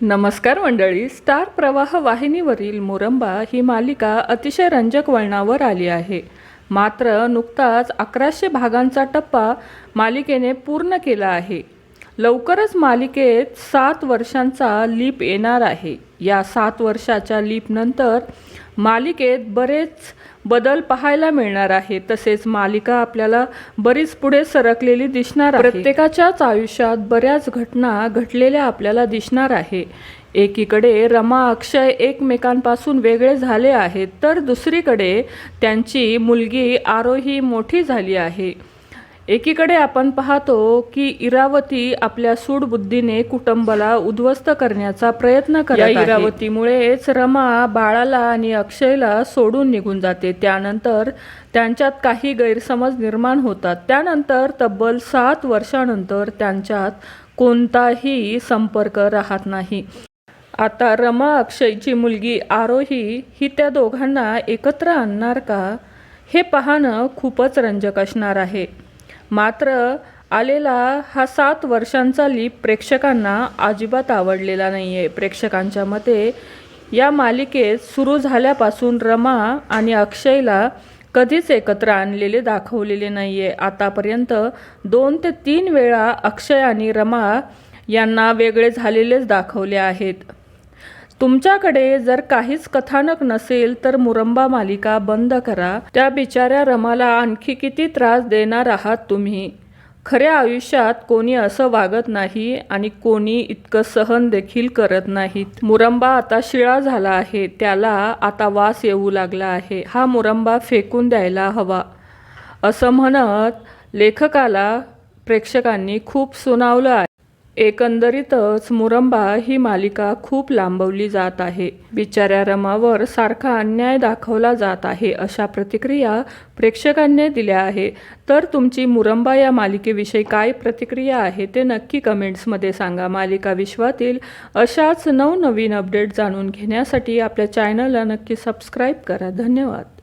नमस्कार मंडळी स्टार प्रवाह वाहिनीवरील मुरंबा ही मालिका अतिशय रंजक वळणावर आली आहे. मात्र नुकताच अकराशे भागांचा टप्पा मालिकेने पूर्ण केला आहे. लवकरच मालिकेत सात वर्षांचा लीप येणार आहे. या सात वर्षाच्या लीपनंतर मालिकेत बरेच बदल पाहायला मिळणार आहे. तसेच मालिका आपल्याला बरीच पुढे सरकलेली दिसणार आहे. प्रत्येकाच्याच आयुष्यात बऱ्याच घटना घडलेल्या आपल्याला दिसणार आहे. एकीकडे रमा अक्षय एकमेकांपासून वेगळे झाले आहेत तर दुसरीकडे त्यांची मुलगी आरोही मोठी झाली आहे. एकीकडे आपण पाहतो की इरावती आपल्या सूडबुद्धीने कुटुंबाला उद्ध्वस्त करण्याचा प्रयत्न करत इरावतीमुळेच रमा बाळाला आणि अक्षयला सोडून निघून जाते. त्यानंतर त्यांच्यात काही गैरसमज निर्माण होतात. त्यानंतर तब्बल सात वर्षानंतर त्यांच्यात कोणताही संपर्क राहत नाही. आता रमा अक्षयची मुलगी आरोही ही त्या दोघांना एकत्र आणणार का? हे पाहणं खूपच रंजक असणार आहे. मात्र आलेला हा सात वर्षांचा लीप प्रेक्षकांना अजिबात आवडलेला नाही आहे प्रेक्षकांच्या मते या मालिकेत सुरू झाल्यापासून रमा आणि अक्षयला कधीच एकत्र आणलेले दाखवलेले नाही आहे आतापर्यंत दोन ते तीन वेळा अक्षय आणि रमा यांना वेगळे झालेलेच दाखवले आहेत. तुमच्याकडे जर काहीच कथानक नसेल तर मुरंबा मालिका बंद करा. त्या बिचाऱ्या रमाला आणखी किती त्रास देणार आहात तुम्ही? खऱ्या आयुष्यात कोणी असं वागत नाही आणि कोणी इतकं सहन देखील करत नाहीत. मुरंबा आता शिळा झाला आहे. त्याला आता वास येऊ लागला आहे. हा मुरंबा फेकून द्यायला हवा. असं म्हणत लेखकाला प्रेक्षकांनी खूप सुनावलं आहे. एकंदरीतच मुरंबा ही मालिका खूप लांबवली जात आहे. बिचाऱ्या रमावर सारखा अन्याय दाखवला जात आहे अशा प्रतिक्रिया प्रेक्षकांनी दिल्या आहे. तर तुमची मुरंबा या मालिकेविषयी काय प्रतिक्रिया आहे ते नक्की कमेंट्समध्ये सांगा. मालिका विश्वातील अशाच नवनवीन अपडेट जाणून घेण्यासाठी आपल्या चॅनलला नक्की सबस्क्राईब करा. धन्यवाद.